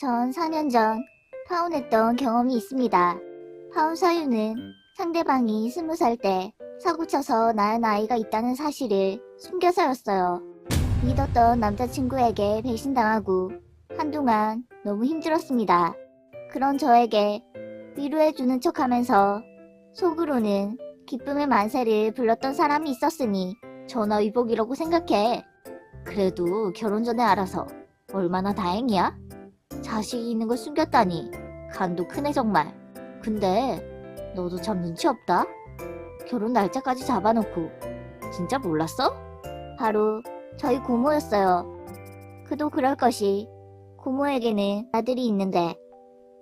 전 4년 전 파혼했던 경험이 있습니다. 파혼 사유는 상대방이 20살 때 사고쳐서 낳은 아이가 있다는 사실을 숨겨서였어요. 믿었던 남자친구에게 배신당하고 한동안 너무 힘들었습니다. 그런 저에게 위로해주는 척 하면서 속으로는 기쁨의 만세를 불렀던 사람이 있었으니 전화위복이라고 생각해. 그래도 결혼 전에 알아서 얼마나 다행이야? 자식이 있는 걸 숨겼다니 간도 크네 정말. 근데 너도 참 눈치 없다. 결혼 날짜까지 잡아놓고 진짜 몰랐어? 바로 저희 고모였어요. 그도 그럴 것이 고모에게는 아들이 있는데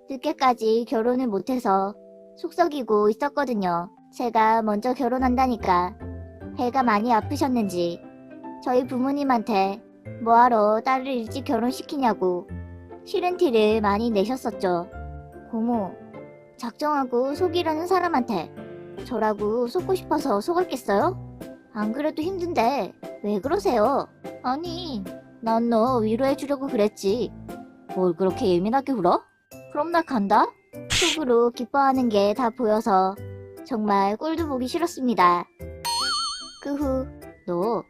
늦게까지 결혼을 못해서 속썩이고 있었거든요. 제가 먼저 결혼한다니까 배가 많이 아프셨는지 저희 부모님한테 뭐하러 딸을 일찍 결혼시키냐고 싫은 티를 많이 내셨었죠. 고모, 작정하고 속이려는 사람한테 저라고 속고 싶어서 속았겠어요? 안 그래도 힘든데 왜 그러세요? 아니, 난 너 위로해주려고 그랬지. 뭘 그렇게 예민하게 울어? 그럼 나 간다? 속으로 기뻐하는 게 다 보여서 정말 꼴도 보기 싫었습니다. 그 후, 너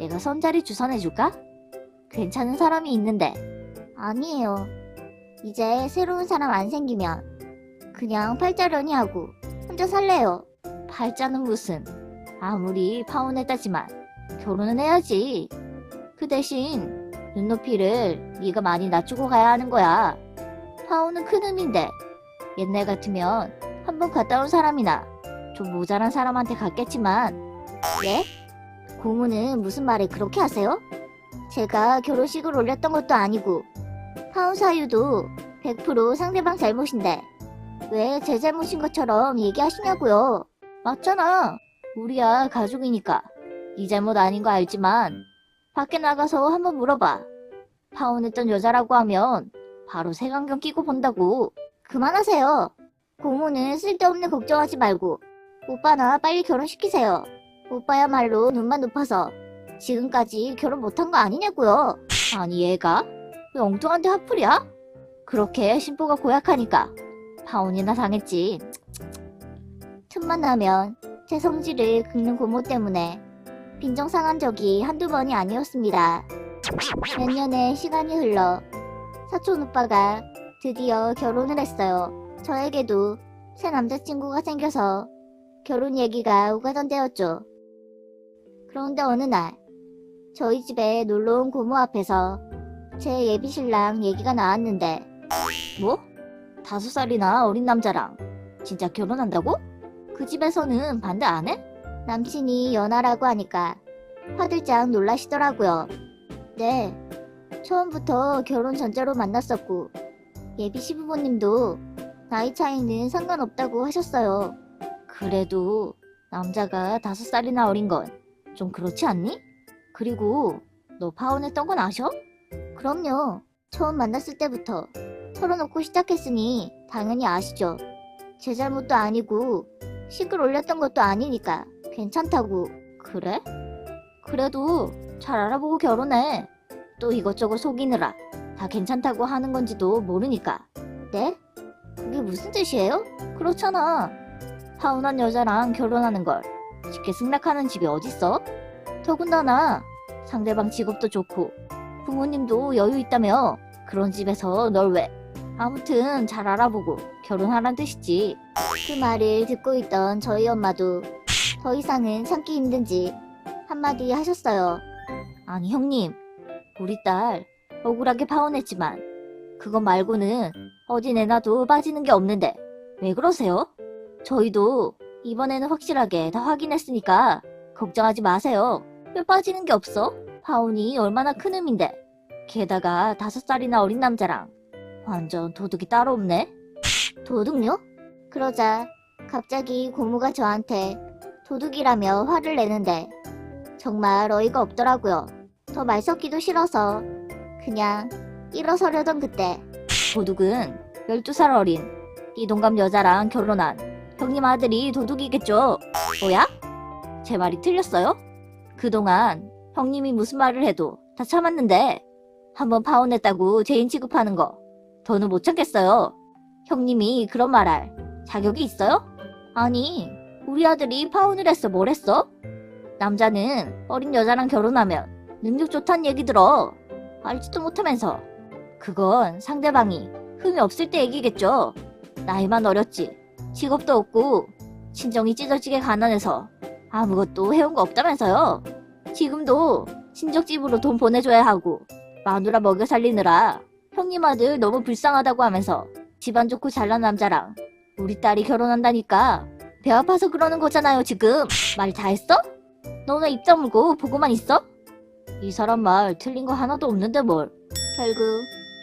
내가 선자리 주선해줄까? 괜찮은 사람이 있는데. 아니에요. 이제 새로운 사람 안 생기면 그냥 팔자련이 하고 혼자 살래요. 팔자는 무슨. 아무리 파혼했다지만 결혼은 해야지. 그 대신 눈높이를 네가 많이 낮추고 가야 하는 거야. 파혼은 큰 의미인데 옛날 같으면 한 번 갔다 온 사람이나 좀 모자란 사람한테 갔겠지만 예? 고모는 무슨 말을 그렇게 하세요? 제가 결혼식을 올렸던 것도 아니고 파혼 사유도 100% 상대방 잘못인데 왜 제 잘못인 것처럼 얘기하시냐고요. 맞잖아. 우리야 가족이니까 네 잘못 아닌 거 알지만 밖에 나가서 한번 물어봐. 파혼했던 여자라고 하면 바로 색안경 끼고 본다고. 그만하세요. 고모는 쓸데없는 걱정하지 말고 오빠나 빨리 결혼시키세요. 오빠야말로 눈만 높아서 지금까지 결혼 못한 거 아니냐고요. 아니 얘가 왜 엉뚱한데 화풀이야? 그렇게 심보가 고약하니까 파혼이나 당했지. 틈만 나면 제 성질을 긁는 고모 때문에 빈정 상한 적이 한두 번이 아니었습니다. 몇 년의 시간이 흘러 사촌 오빠가 드디어 결혼을 했어요. 저에게도 새 남자친구가 생겨서 결혼 얘기가 오가던 때였죠. 그런데 어느 날 저희 집에 놀러 온 고모 앞에서 제 예비 신랑 얘기가 나왔는데 뭐? 다섯 살이나 어린 남자랑 진짜 결혼한다고? 그 집에서는 반대 안 해? 남친이 연하라고 하니까 화들짝 놀라시더라고요. 네, 처음부터 결혼 전제로 만났었고 예비 시부모님도 나이 차이는 상관없다고 하셨어요. 그래도 남자가 다섯 살이나 어린 건 좀 그렇지 않니? 그리고 너 파혼했던 건 아셔? 그럼요. 처음 만났을 때부터 털어놓고 시작했으니 당연히 아시죠. 제 잘못도 아니고 식을 올렸던 것도 아니니까 괜찮다고. 그래? 그래도 잘 알아보고 결혼해. 또 이것저것 속이느라 다 괜찮다고 하는 건지도 모르니까. 네? 그게 무슨 뜻이에요? 그렇잖아. 파혼한 여자랑 결혼하는 걸 쉽게 승낙하는 집이 어딨어? 더군다나 상대방 직업도 좋고 부모님도 여유 있다며 그런 집에서 널 왜? 아무튼 잘 알아보고 결혼하란 뜻이지. 그 말을 듣고 있던 저희 엄마도 더 이상은 참기 힘든지 한마디 하셨어요. 아니 형님, 우리 딸 억울하게 파혼했지만 그거 말고는 어디 내놔도 빠지는 게 없는데 왜 그러세요? 저희도 이번에는 확실하게 다 확인했으니까 걱정하지 마세요. 왜 빠지는 게 없어? 파혼이 얼마나 큰 의미인데 게다가 다섯 살이나 어린 남자랑 완전 도둑이 따로 없네. 도둑요? 그러자 갑자기 고모가 저한테 도둑이라며 화를 내는데 정말 어이가 없더라고요. 더 말 섞기도 싫어서 그냥 일어서려던 그때 도둑은 12살 어린 이 동갑 여자랑 결혼한 형님 아들이 도둑이겠죠. 뭐야? 제 말이 틀렸어요? 그동안 형님이 무슨 말을 해도 다 참았는데 한번 파혼했다고 죄인 취급하는 거 더는 못 참겠어요. 형님이 그런 말할 자격이 있어요? 아니, 우리 아들이 파혼을 했어 뭘 했어? 남자는 어린 여자랑 결혼하면 능력 좋다는 얘기 들어. 알지도 못하면서. 그건 상대방이 흠이 없을 때 얘기겠죠. 나이만 어렸지. 직업도 없고 친정이 찢어지게 가난해서 아무것도 해온 거 없다면서요. 지금도 친척집으로 돈 보내줘야 하고 마누라 먹여 살리느라 형님 아들 너무 불쌍하다고 하면서 집안 좋고 잘난 남자랑 우리 딸이 결혼한다니까 배 아파서 그러는 거잖아요 지금 말 다 했어? 너나 입 다물고 보고만 있어? 이 사람 말 틀린 거 하나도 없는데 뭘 결국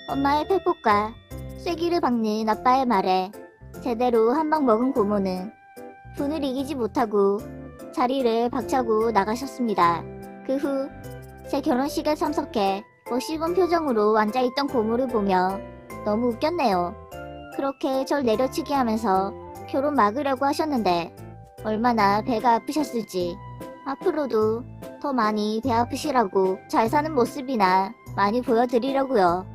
엄마의 폐폭과 쐐기를 박는 아빠의 말에 제대로 한 방 먹은 고모는 분을 이기지 못하고 자리를 박차고 나가셨습니다. 그 후 제 결혼식에 참석해 멋있은 표정으로 앉아있던 고모를 보며 너무 웃겼네요. 그렇게 절 내려치게 하면서 결혼 막으려고 하셨는데 얼마나 배가 아프셨을지 앞으로도 더 많이 배 아프시라고 잘 사는 모습이나 많이 보여드리려고요.